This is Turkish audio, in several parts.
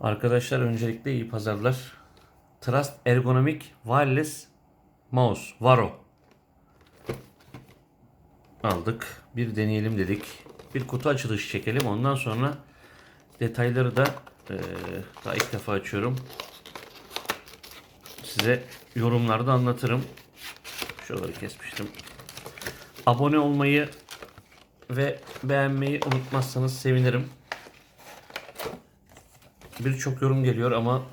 Arkadaşlar öncelikle iyi pazarlar. Trust Ergonomic Wireless Mouse Varo aldık. Bir deneyelim dedik. Bir kutu açılışı çekelim. Ondan sonra detayları da eee, daha ilk defa açıyorum. Size yorumlarda anlatırım. Şuraları kesmiştim. Abone olmayı ve beğenmeyi unutmazsanız sevinirim. Birçok yorum geliyor ama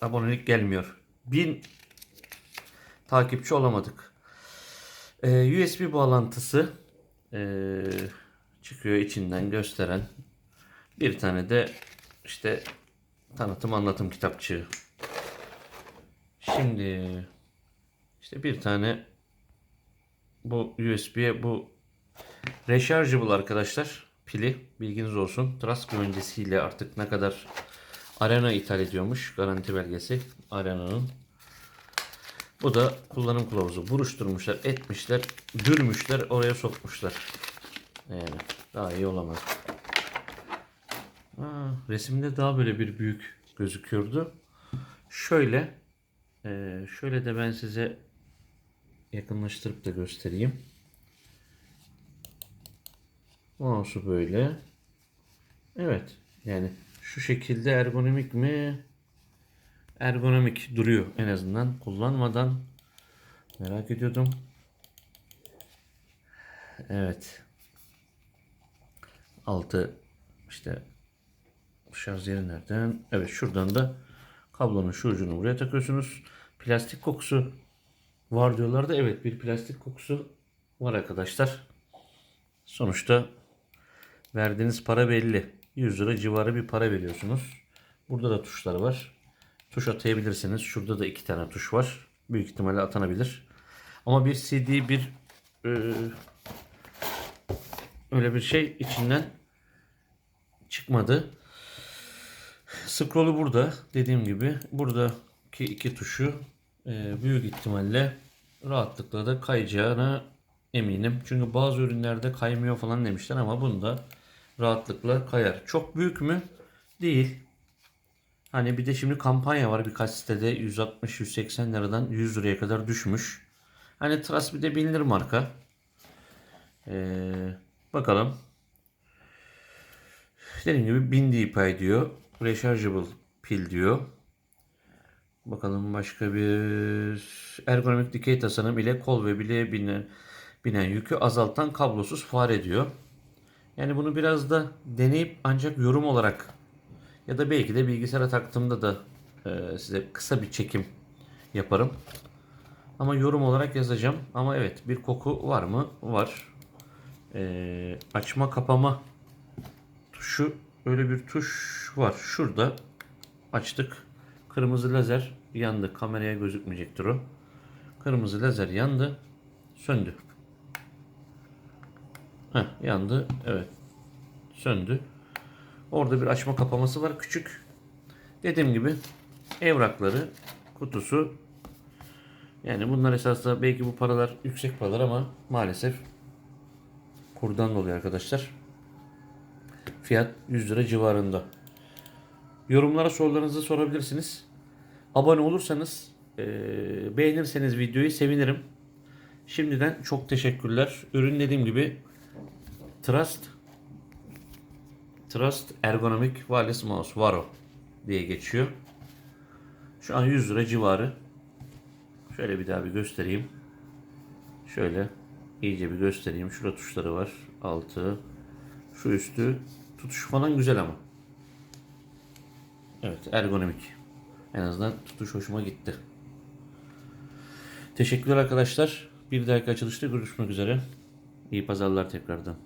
abonelik gelmiyor. Bin takipçi olamadık. Ee, USB bağlantısı ee, çıkıyor içinden gösteren. Bir tane de işte tanıtım anlatım kitapçığı. Şimdi işte bir tane bu USB'ye bu rechargeable arkadaşlar pili bilginiz olsun. Trust güvencesiyle artık ne kadar Arena ithal ediyormuş garanti belgesi Arena'nın. Bu da kullanım kılavuzu. Buruşturmuşlar, etmişler, dürmüşler, oraya sokmuşlar. Yani daha iyi olamaz. Aa, resimde daha böyle bir büyük gözüküyordu. Şöyle, eee, şöyle de ben size yakınlaştırıp da göstereyim. Mouse'u böyle. Evet. Yani şu şekilde ergonomik mi? Ergonomik duruyor en azından. Kullanmadan merak ediyordum. Evet. Altı işte şarj yeri nereden? Evet şuradan da kablonun şu ucunu buraya takıyorsunuz. Plastik kokusu var diyorlardı. Evet bir plastik kokusu var arkadaşlar. Sonuçta verdiğiniz para belli. 100 lira civarı bir para veriyorsunuz. Burada da tuşlar var. Tuş atayabilirsiniz. Şurada da iki tane tuş var. Büyük ihtimalle atanabilir. Ama bir CD bir e, öyle bir şey içinden çıkmadı. Scroll'u burada. Dediğim gibi buradaki iki tuşu e, büyük ihtimalle rahatlıkla da kayacağına eminim. Çünkü bazı ürünlerde kaymıyor falan demişler ama bunda rahatlıkla kayar. Çok büyük mü? Değil. Hani bir de şimdi kampanya var birkaç sitede 160-180 liradan 100 liraya kadar düşmüş. Hani Trust bir de bilinir marka. Ee, bakalım. Dediğim gibi 1000 dpi diyor. Rechargeable pil diyor. Bakalım başka bir ergonomik dikey tasarım ile kol ve bileğe binen, binen yükü azaltan kablosuz fare diyor. Yani bunu biraz da deneyip ancak yorum olarak ya da belki de bilgisayara taktığımda da e, size kısa bir çekim yaparım. Ama yorum olarak yazacağım. Ama evet bir koku var mı? Var. E, açma kapama tuşu öyle bir tuş var. Şurada açtık. Kırmızı lazer yandı. Kameraya gözükmeyecektir o. Kırmızı lazer yandı. Söndü. Heh, yandı. Evet. Söndü. Orada bir açma kapaması var küçük. Dediğim gibi evrakları, kutusu. Yani bunlar esasında belki bu paralar yüksek paralar ama maalesef kurdan dolayı arkadaşlar. Fiyat 100 lira civarında. Yorumlara sorularınızı sorabilirsiniz. Abone olursanız, eee, beğenirseniz videoyu sevinirim. Şimdiden çok teşekkürler. Ürün dediğim gibi Trust Trust Ergonomic Wireless Mouse Varo diye geçiyor. Şu an 100 lira civarı. Şöyle bir daha bir göstereyim. Şöyle iyice bir göstereyim. Şurada tuşları var. Altı. Şu üstü. Tutuş falan güzel ama. Evet ergonomik. En azından tutuş hoşuma gitti. Teşekkürler arkadaşlar. Bir dahaki açılışta görüşmek üzere. İyi pazarlar tekrardan.